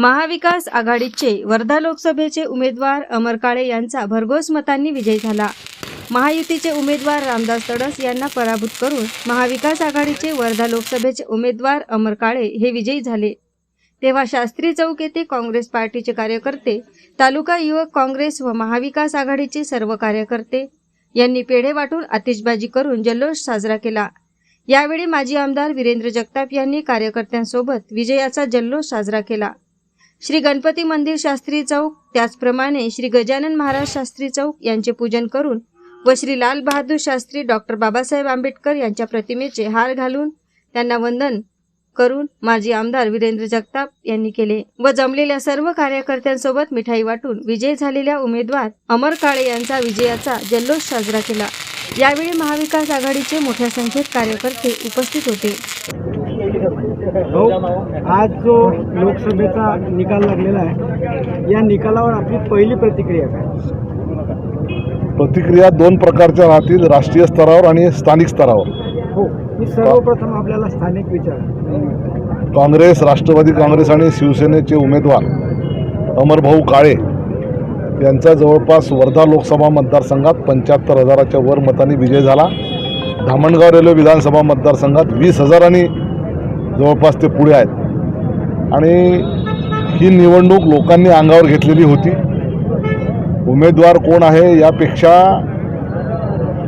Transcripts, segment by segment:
महाविकास आघाडीचे वर्धा लोकसभेचे उमेदवार अमर काळे यांचा भरघोस मतांनी विजय झाला. महायुतीचे उमेदवार रामदास तडस यांना पराभूत करून महाविकास आघाडीचे वर्धा लोकसभेचे उमेदवार अमर काळे हे विजयी झाले. तेव्हा शास्त्री चौक येथे काँग्रेस पार्टीचे कार्यकर्ते तालुका युवक काँग्रेस व महाविकास आघाडीचे सर्व कार्यकर्ते यांनी पेढे वाटून आतिषबाजी करून जल्लोष साजरा केला. यावेळी माजी आमदार वीरेंद्र जगताप यांनी कार्यकर्त्यांसोबत विजयाचा जल्लोष साजरा केला. श्री गणपती मंदिर शास्त्री चौक. त्याचप्रमाणे श्री गजानन महाराज शास्त्री चौक यांचे पूजन करून व श्री लाल बहादूर शास्त्री डॉक्टर बाबासाहेब आंबेडकर यांच्या प्रतिमेचे हार घालून त्यांना वंदन करून माजी आमदार वीरेंद्र जगताप यांनी केले व जमलेल्या सर्व कार्यकर्त्यांसोबत मिठाई वाटून विजय झालेल्या उमेदवार अमर काळे यांचा विजयाचा जल्लोष साजरा केला. यावेळी महाविकास आघाडीचे मोठ्या संख्येत कार्यकर्ते उपस्थित होते. आज जो लोकसभेचा निकाल लागलेला आहे या निकालावर आपली पहिली प्रतिक्रिया काय? प्रतिक्रिया दोन प्रकारच्या राहतील राष्ट्रीय स्तरावर आणि स्थानिक स्तरावर. हो मी सर्वप्रथम आपल्याला स्थानिक विचार. काँग्रेस राष्ट्रवादी काँग्रेस आणि शिवसेनेचे उमेदवार अमरभाऊ काळे यांचा जवळपास वर्धा लोकसभा मतदारसंघात पंच्याहत्तर हजाराच्या वर मतांनी विजय झाला. धामणगाव रेल्वे विधानसभा मतदारसंघात वीस हजारांनी जवळपास ते पुढे आहेत. आणि ही निवडणूक लोकांनी अंगावर घेतलेली होती. उमेदवार कोण आहे यापेक्षा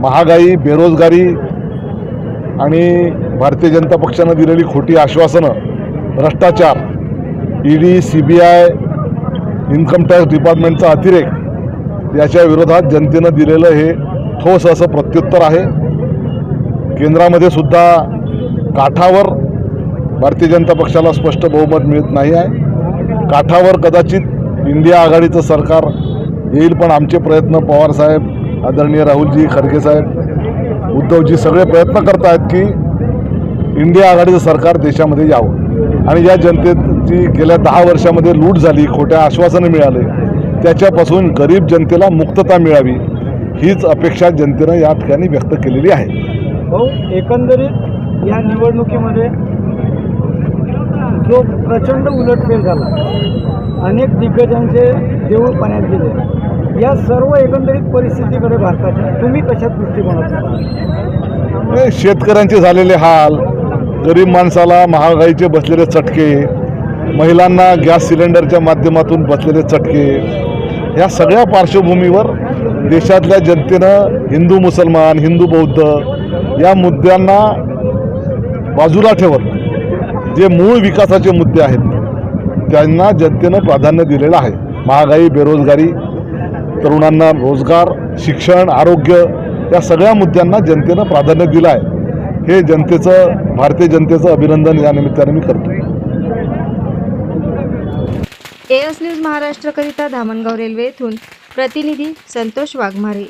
महागाई बेरोजगारी आणि भारतीय जनता पक्षानं दिलेली खोटी आश्वासनं भ्रष्टाचार ED C B I income tax डिपार्टमेंटचा अतिरेक याच्या विरोधात जनतेनं दिलेलं हे ठोस असं प्रत्युत्तर आहे. केंद्रामध्ये सुद्धा काठावर भारतीय जनता पक्षाला स्पष्ट बहुमत मिळत नाही आहे. काठावर कदाचित इंडिया आघाडीचं सरकार येईल पण आमचे प्रयत्न पवारसाहेब आदरणीय राहुलजी खरगेसाहेब उद्धवजी सगळे प्रयत्न करत आहेत की इंडिया आघाडीचं सरकार देशामध्ये यावं. आणि या जनतेची गेल्या दहा वर्षामध्ये लूट झाली खोट्या आश्वासनं मिळाले. त्याच्यापासून गरीब जनतेला मुक्तता मिळावी हीच अपेक्षा जनतेनं या ठिकाणी व्यक्त केलेली आहे. भाऊ एकंदरीत या निवडणुकीमध्ये जो प्रचंड उलटफेर झाला. अनेक दिग्गजांचे देऊळ पाण्यात गेले. या सर्व एकंदरीत परिस्थितीकडे भारताच्या तुम्ही कशा दृष्टिकोनात शेतकऱ्यांचे झालेले हाल गरीब माणसाला महागाईचे बसलेले चटके महिलांना गॅस सिलेंडरच्या माध्यमातून बसलेले चटके ह्या सगळ्या पार्श्वभूमीवर देशातल्या जनतेनं हिंदू मुसलमान हिंदू बौद्ध या मुद्द्यांना बाजूला ठेवत जे मूळ विकासाचे मुद्दे आहेत त्यांना जनतेनं प्राधान्य दिलेलं आहे. महागाई बेरोजगारी तरुणांना रोजगार शिक्षण आरोग्य या सगळ्या मुद्द्यांना जनतेनं प्राधान्य दिलं आहे. हे जनतेचं भारतीय जनतेचं अभिनंदन या निमित्ताने मी करतो. एस न्यूज महाराष्ट्रकरिता धामणगाव रेल्वे येथून प्रतिनिधी संतोष वाघमारे.